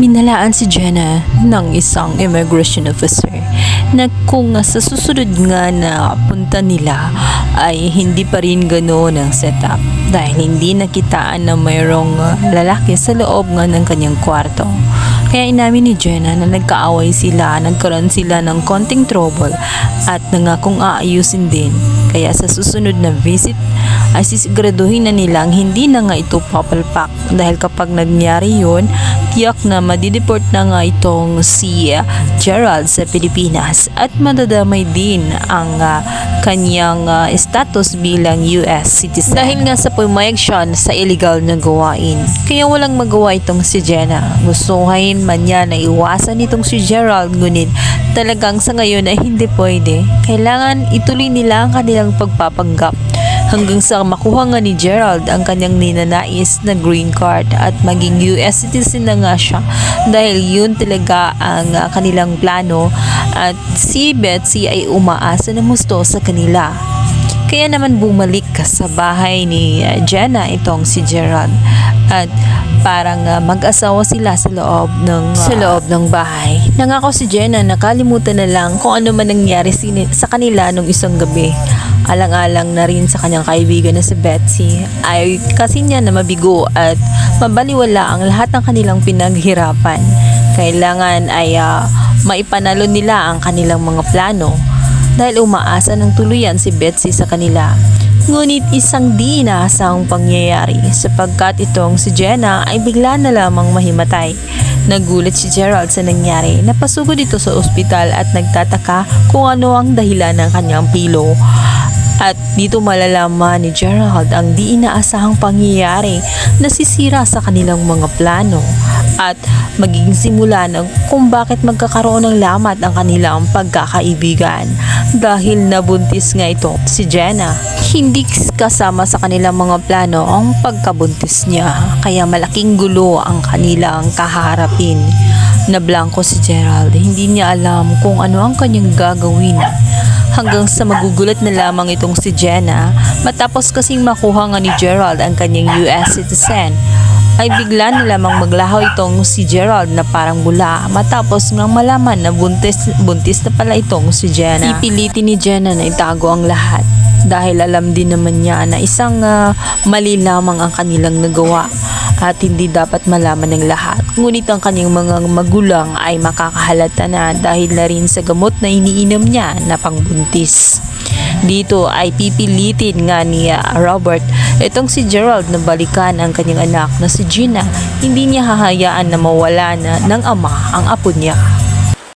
Minalaan si Jenna ng isang immigration officer na kung sa susunod nga na punta nila ay hindi pa rin ganoon ang setup dahil hindi nakitaan na mayroong lalaki sa loob nga ng kanyang kwarto. Kaya inamin ni Jenna na nagkaaway sila, nagkaroon sila ng konting trouble at nangakong aayusin din. Kaya sa susunod na visit ay sisiguraduhin na nilang hindi na nga ito papalpak dahil kapag nangyari yun, tiyak na madideport na nga itong si uh, Gerald sa Pilipinas at madadamay din ang uh, kanyang uh, status bilang US citizen. Dahil nga sa pumayag siya sa illegal na gawain. Kaya walang magawa itong si Jenna. Gustuhin man niya na iwasan itong si Gerald ngunit talagang sa ngayon ay hindi pwede. Kailangan ituloy nila ang kanilang pagpapanggap hanggang sa makuha nga ni Gerald ang kanyang ninanais na green card at maging US citizen na nga siya dahil yun talaga ang uh, kanilang plano at si Betsy ay umaasa na musto sa kanila. Kaya naman bumalik sa bahay ni uh, Jenna itong si Gerald at parang uh, mag-asawa sila sa loob ng uh, sa loob ng bahay. Nangako si Jenna nakalimutan na lang kung ano man nangyari sa kanila nung isang gabi. Alang-alang na rin sa kanyang kaibigan na si Betsy ay kasi niya na mabigo at mabaliwala ang lahat ng kanilang pinaghirapan. Kailangan ay uh, maipanalo nila ang kanilang mga plano dahil umaasa ng tuluyan si Betsy sa kanila. Ngunit isang di inaasahang pangyayari sapagkat itong si Jenna ay bigla na lamang mahimatay. Nagulat si Gerald sa nangyari, napasugod ito sa ospital at nagtataka kung ano ang dahilan ng kanyang pilo. At dito malalaman ni Gerald ang di inaasahang pangyayari na sisira sa kanilang mga plano at magiging simula ng kung bakit magkakaroon ng lamat ang kanilang pagkakaibigan dahil nabuntis nga ito si Jenna. Hindi kasama sa kanilang mga plano ang pagkabuntis niya kaya malaking gulo ang kanilang kaharapin. Nablangko si Gerald, hindi niya alam kung ano ang kanyang gagawin hanggang sa magugulat na lamang itong si Jenna matapos kasing makuha nga ni Gerald ang kanyang US citizen ay bigla na lamang maglahaw itong si Gerald na parang bula matapos nga malaman na buntis, buntis na pala itong si Jenna. Pipilitin ni Jenna na itago ang lahat dahil alam din naman niya na isang ah, mali lamang ang kanilang nagawa at hindi dapat malaman ng lahat. Ngunit ang kanyang mga magulang ay makakahalata na dahil na rin sa gamot na iniinom niya na pangbuntis. Dito ay pipilitin nga ni ah, Robert itong si Gerald na balikan ang kanyang anak na si Gina. Hindi niya hahayaan na mawala na ng ama ang apo niya.